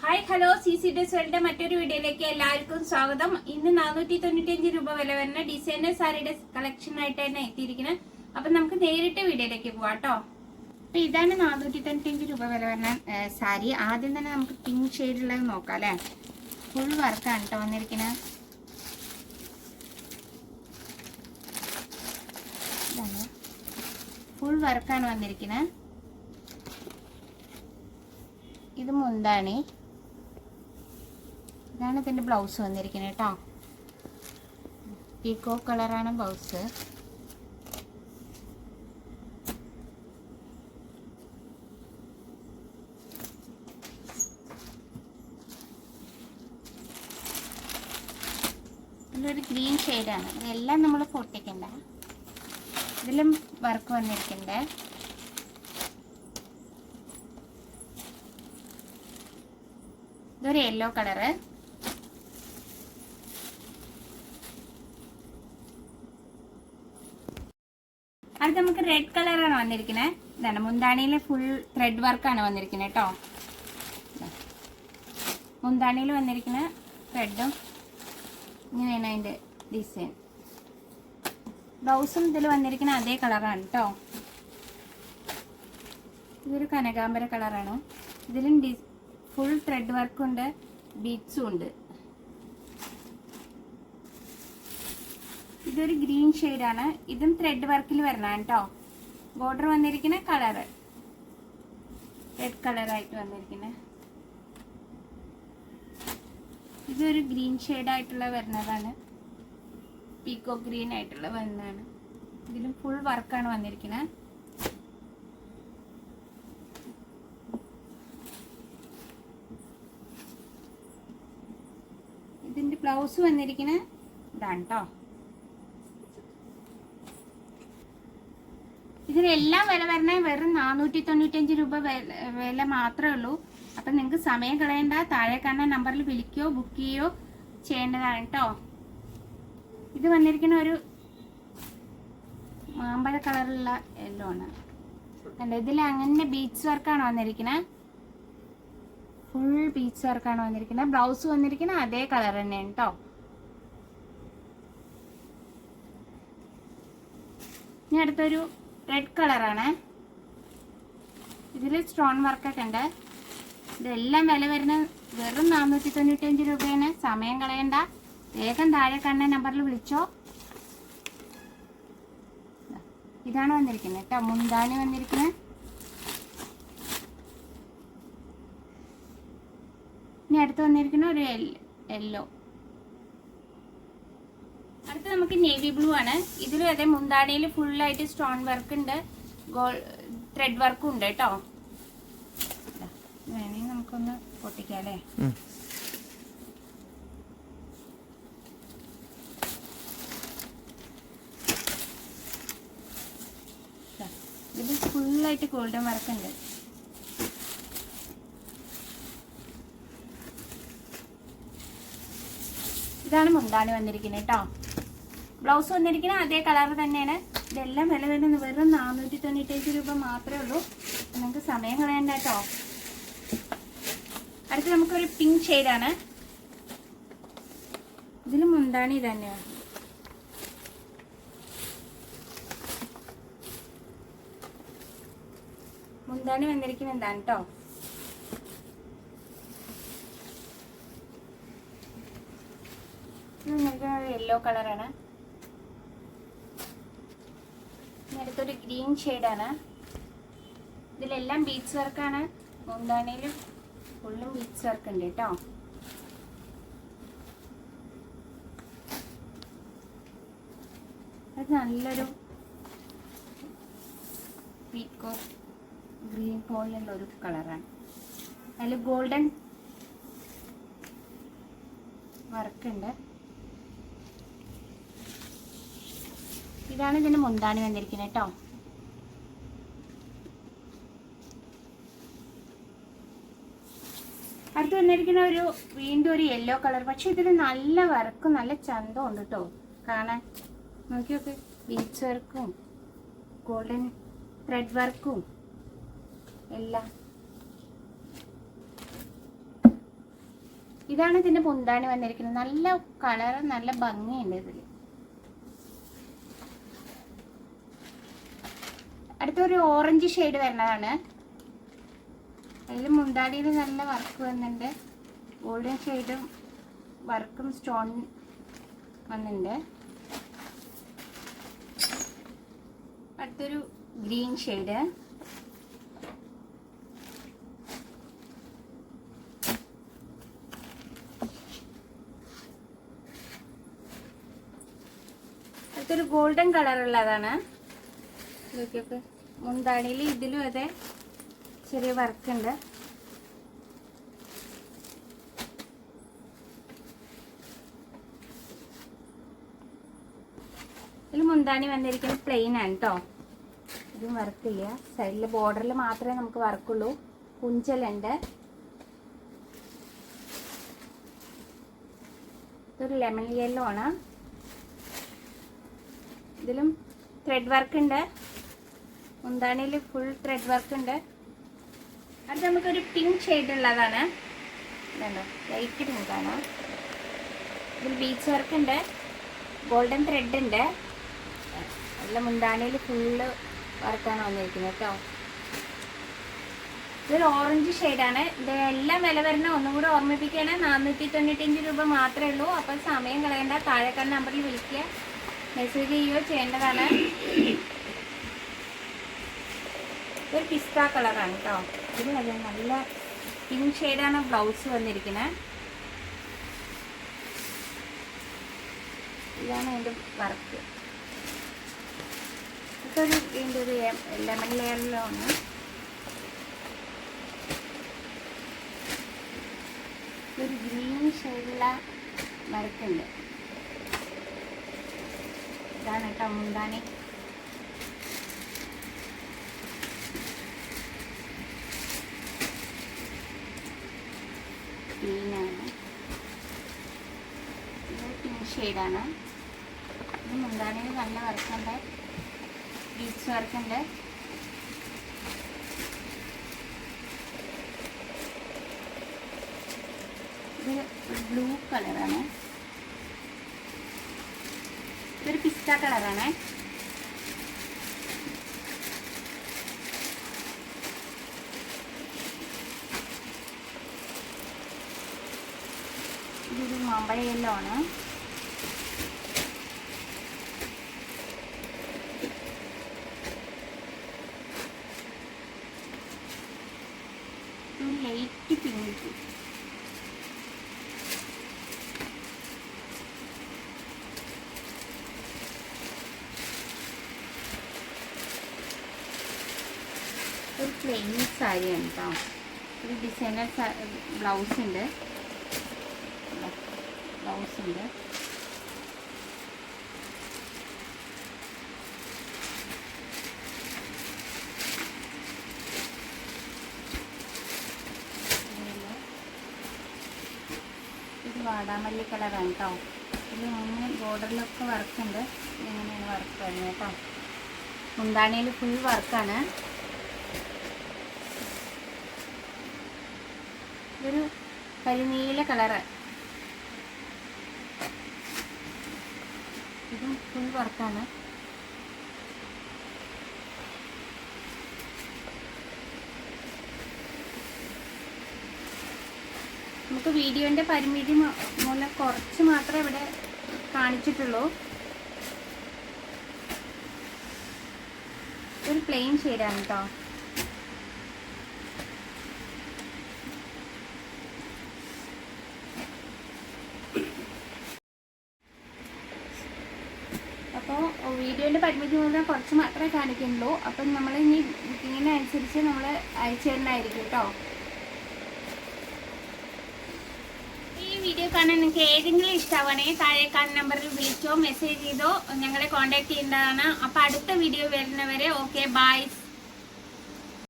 Hi hello C C ഡ്രസ്സുകളുടെ മറ്റൊരു വീഡിയോയിലേക്ക് എല്ലാവർക്കും സ്വാഗതം. ഇന്ന് നാനൂറ്റി തൊണ്ണൂറ്റിയഞ്ച് രൂപ വില വരുന്ന ഡിസൈനർ സാരിയുടെ കളക്ഷൻ ആയിട്ട് തന്നെ എത്തിയിരിക്കുന്നത് അപ്പൊ നമുക്ക് നേരിട്ട് വീഡിയോയിലേക്ക് പോവാം കേട്ടോ. അപ്പൊ ഇതാണ് നാനൂറ്റി തൊണ്ണൂറ്റിയഞ്ച് രൂപ വില വരുന്ന സാരി ആദ്യം തന്നെ നമുക്ക് പിങ്ക് ഷെയ്ഡുള്ളത് നോക്കാം അല്ലേ? ഫുൾ വർക്കാണ് കേട്ടോ വന്നിരിക്കുന്നത്. ഫുൾ വർക്കാണ് വന്നിരിക്കുന്നത്. ഇത് മുന്താണി ഇതാണ് ഇതിന്റെ ബ്ലൗസ് വന്നിരിക്കുന്നത് കേട്ടോ. പീക്കോ കളറാണ് ബ്ലൗസ് ഇതിലൊരു ഗ്രീൻ ഷെയ്ഡാണ് ഇതെല്ലാം നമ്മൾ പൊട്ടിക്കണ്ട. ഇതിലും വർക്ക് വന്നിരിക്കണ്ടേ. ഇതൊരു യെല്ലോ കളറ് അടുത്ത് നമുക്ക് റെഡ് കളറാണ് വന്നിരിക്കുന്നത് ഇതാണ് മുന്താണിയിൽ ഫുൾ ത്രെഡ് വർക്കാണ് വന്നിരിക്കുന്നത് കേട്ടോ മുന്താണിയിൽ വന്നിരിക്കുന്ന ത്രെഡും ഇങ്ങനെയാണ് അതിന്റെ ഡിസൈൻ ബ്ലൗസും ഇതിൽ വന്നിരിക്കുന്ന അതേ കളറാണ് കേട്ടോ ഇതൊരു കനകാംബര കളറാണ് ഇതിലും ഫുൾ ത്രെഡ് വർക്കുണ്ട് ബീഡ്സും ഉണ്ട്. ഇതൊരു ഗ്രീൻ ആണ് ഇതും ത്രെഡ് വർക്കിൽ വരണം കേട്ടോ ബോർഡർ വന്നിരിക്കുന്ന കളറ് റെഡ് കളറായിട്ട് വന്നിരിക്കുന്നത് ഇതൊരു ഗ്രീൻ ആയിട്ടുള്ള വരുന്നതാണ്. പീക്കോ ഗ്രീൻ ആയിട്ടുള്ള വരുന്നതാണ്. ഇതിലും ഫുൾ വർക്കാണ് വന്നിരിക്കുന്നത് ഇതിന്റെ ബ്ലൗസ് വന്നിരിക്കുന്നത് ഇതാണ് കേട്ടോ ഇതിനെല്ലാം വില വരണേ വെറും നാനൂറ്റി തൊണ്ണൂറ്റഞ്ച് രൂപ വില മാത്രമേ ഉള്ളൂ. അപ്പം നിങ്ങൾക്ക് സമയം കളയണ്ട. താഴെ കാണുന്ന നമ്പറിൽ വിളിക്കുകയോ ബുക്ക് ചെയ്യുകയോ ചെയ്യേണ്ടതാണ് കേട്ടോ ഇത് വന്നിരിക്കുന്ന ഒരു മാമ്പഴ കളറുള്ള യെല്ലോ ആണ്. കണ്ടോ ഇതിൽ അങ്ങനെ ബീച്ച് വർക്കാണ് വന്നിരിക്കുന്നത് ഫുൾ ബീച്ച് വർക്കാണ് വന്നിരിക്കുന്നത് ബ്ലൗസ് വന്നിരിക്കുന്നത് അതേ കളർ തന്നെയാണ് കേട്ടോ ഇനി അടുത്തൊരു റെഡ് കളറാണ് ഇതിൽ സ്റ്റോൺ വർക്കൊക്കെ ഉണ്ട്. ഇതെല്ലാം വില വരുന്ന വെറും നാനൂറ്റി തൊണ്ണൂറ്റഞ്ച് രൂപയാണ്. സമയം കളയണ്ട. വേഗം താഴെ കണ്ണ നമ്പറിൽ വിളിച്ചോ. ഇതാണ് വന്നിരിക്കുന്നത് കേട്ടോ. മുന്താണി വന്നിരിക്കുന്നത്. ഇനി അടുത്ത് വന്നിരിക്കുന്ന ഒരു യെല്ലോ അടുത്ത് നമുക്ക് നേവി ബ്ലൂ ആണ്. ഇതിലും അതെ മുന്താണിയിൽ ഫുള്ളായിട്ട് സ്റ്റോൺ വർക്ക് ഉണ്ട്. ഗോൾ ത്രെഡ് വർക്കും ഉണ്ട് കേട്ടോ. വേണമെങ്കിൽ നമുക്കൊന്ന് പൊട്ടിക്കാം അല്ലേ? ഇതാ, ഇതിൽ ഫുള്ളായിട്ട് ഗോൾഡൻ വർക്ക് ഉണ്ട്. ഇതാണ് മുന്താണി വന്നിരിക്കുന്നത് കേട്ടോ. ബ്ലൗസ് വന്നിരിക്കുന്ന അതേ കളർ തന്നെയാണ്. ഇതെല്ലാം വില വരുന്നത് വെറും നാനൂറ്റി തൊണ്ണൂറ്റഞ്ച് രൂപ മാത്രമേ ഉള്ളൂ. നിങ്ങൾക്ക് സമയം കളയണ്ട കേട്ടോ. അടുത്ത് നമുക്കൊരു പിങ്ക് ഷെയ്ഡാണ് ഇതിൽ മുന്താണി തന്നെ തന്നെയാണ് മുന്താണി വന്നിരിക്കുന്നത് എന്താണ് കേട്ടോ യെല്ലോ കളറാണ് ഇനി അടുത്തൊരു ഗ്രീൻ ഷെയ്ഡാണ്. ഇതിലെല്ലാം ബീച്ച് വർക്കാണ്. മുന്താണിയിലും ഫുള്ളും ബീച്ച് വർക്ക് ഉണ്ട് കേട്ടോ. അത് നല്ലൊരു പീക്കോ ഗ്രീൻ പോലുള്ള ഒരു കളറാണ്. അതിൽ ഗോൾഡൻ വർക്കുണ്ട് ഇതാണ് ഇതിന് മുന്താണി വന്നിരിക്കുന്നത് കേട്ടോ. അടുത്ത് വന്നിരിക്കുന്ന ഒരു വീണ്ടും ഒരു യെല്ലോ കളർ പക്ഷെ ഇതിന് നല്ല വർക്കും നല്ല ചന്തം ഉണ്ട് കേട്ടോ. കാണാൻ. നോക്കി നോക്ക്. ബീച്ച് വർക്കും ഗോൾഡൻ ത്രെഡ് വർക്കും എല്ലാം. ഇതാണ് ഇതിന്റെ മുന്താണി വന്നിരിക്കുന്നത്. നല്ല കളർ നല്ല ഭംഗിയുണ്ട് ഇതിൽ അടുത്തൊരു ഓറഞ്ച് ഷെയ്ഡ് വരുന്നതാണ്. അതിൽ മുന്താടിയിൽ നല്ല വർക്ക് വന്നിട്ടുണ്ട്. ഗോൾഡൻ ഷെയ്ഡും വർക്കും സ്റ്റോൺ വന്നിട്ടുണ്ട്. അടുത്തൊരു ഗ്രീൻ ഷെയ്ഡ് അടുത്തൊരു ഗോൾഡൻ കളർ ഉള്ളതാണ്. നോക്കിയൊക്കെ. മുന്താണിയിൽ ഇതിലും അതെ ചെറിയ വർക്കുണ്ട്. ഇതിൽ മുന്താണി വന്നിരിക്കുന്നത് പ്ലെയിൻ ആണ് കേട്ടോ ഇതും വർക്കില്ല സൈഡിൽ ബോർഡറിൽ മാത്രമേ നമുക്ക് വർക്കുള്ളൂ കുഞ്ചലുണ്ട്. ഇതൊരു ലെമൺ യെല്ലോ ആണ്. ഇതിലും ത്രെഡ് വർക്ക് ഉണ്ട്. മുന്താണിയിൽ ഫുൾ ത്രെഡ് വർക്ക് ഉണ്ട്. അത് നമുക്കൊരു പിങ്ക് ഷെയ്ഡ് ഉള്ളതാണ്. ഇതുണ്ടോ? ലൈറ്റ് പിങ്കാണ് ഇതിൽ ബീച്ച് വർക്ക് ഉണ്ട്. ഗോൾഡൻ ത്രെഡ് ഉണ്ട്. നല്ല മുന്താണിയിൽ ഫുള്ള് വർക്കാണ് വന്നിരിക്കുന്നത് കേട്ടോ. ഇതൊരു ഓറഞ്ച് ഷെയ്ഡാണ് ഇത് എല്ലാം വില വരുന്ന ഒന്നും കൂടെ ഓർമ്മിപ്പിക്കുകയാണ്. നാനൂറ്റി തൊണ്ണൂറ്റഞ്ച് രൂപ മാത്രമേ ഉള്ളൂ. അപ്പോൾ സമയം കളയണ്ട. താഴെക്കാരൻ നമ്പറിൽ വിളിക്കുക. മെസ്സേജ് ചെയ്യുകയോ ചെയ്യേണ്ടതാണ്. ഇതൊരു പിസ്ത കളറാണ് കേട്ടോ ഇതിന് നല്ല നല്ല പിങ്ക് ഷെയ്ഡാണ് ബ്ലൗസ് വന്നിരിക്കുന്നത് ഇതാണ് അതിന്റെ വർക്ക്. ഇതൊരു ഇതിന്റെ ഒരു ലെമൺ ലെയറിലാണ്. ഒരു ഗ്രീൻ ഷെയ്ഡുള്ള വർക്കുണ്ട് ഇതാണ് കേട്ടോ മുന്താണി ഗ്രീനാണ് ഇത് പിങ്ക് ഷെയ്ഡാണ് ഇത് മുന്താണിയിൽ നല്ല വർക്കുണ്ട്. ബീച്ച് വർക്കുണ്ട്. ഇത് ബ്ലൂ കളറാണ്. ഇതൊരു പിസ്ത കളറാണ്. ഇതൊരു മാമ്പഴ യെല്ലോ ആണ് ഒരു ലൈറ്റ് പിങ്ക് ഒരു പ്ലെയിൻ സാരിയാണ് കേട്ടോ ഒരു ഡിസൈനർ ബ്ലൗസ് ഉണ്ട്. ബ്ലൗസ് ഉണ്ട്. ഇത് വാടാമല്ലി കളറാണ് കേട്ടോ ഇത് മൂന്ന് ബോർഡറിലൊക്കെ വർക്കുണ്ട്. ഇങ്ങനെയാണ് വർക്ക് വരുന്നത് കേട്ടോ മുന്താണിയിൽ ഫുൾ വർക്കാണ്. ഇതൊരു കരിനീല കളറ്. ഇതും ഫുൾ വർക്കാണ് നമുക്ക് വീഡിയോന്റെ പരിമിതി മൂലം കുറച്ച് മാത്രമേ ഇവിടെ കാണിച്ചിട്ടുള്ളൂ. ഒരു പ്ലെയിൻ ഷെയ്ഡാണ് കേട്ടോ അപ്പോൾ വീഡിയോന്റെ പരിമിതി മൂലം കുറച്ച് മാത്രമേ കാണിക്കുന്നുള്ളൂ. അപ്പം നമ്മൾ ഇനി ബുക്കിങ്ങിനനുസരിച്ച് നമ്മൾ അയച്ചു തരുന്നതായിരിക്കും കേട്ടോ വീഡിയോ കാണാൻ നിങ്ങൾക്ക് ഏതെങ്കിലും ഇഷ്ടമാണെങ്കിൽ താഴെ കാണുന്ന നമ്പറിൽ വിളിച്ചോ മെസ്സേജ് ചെയ്തോ ഞങ്ങളെ കോൺടാക്ട് ചെയ്യേണ്ടതാണ്. അപ്പോൾ അടുത്ത വീഡിയോ വരുന്നവരെ ഓക്കെ ബൈ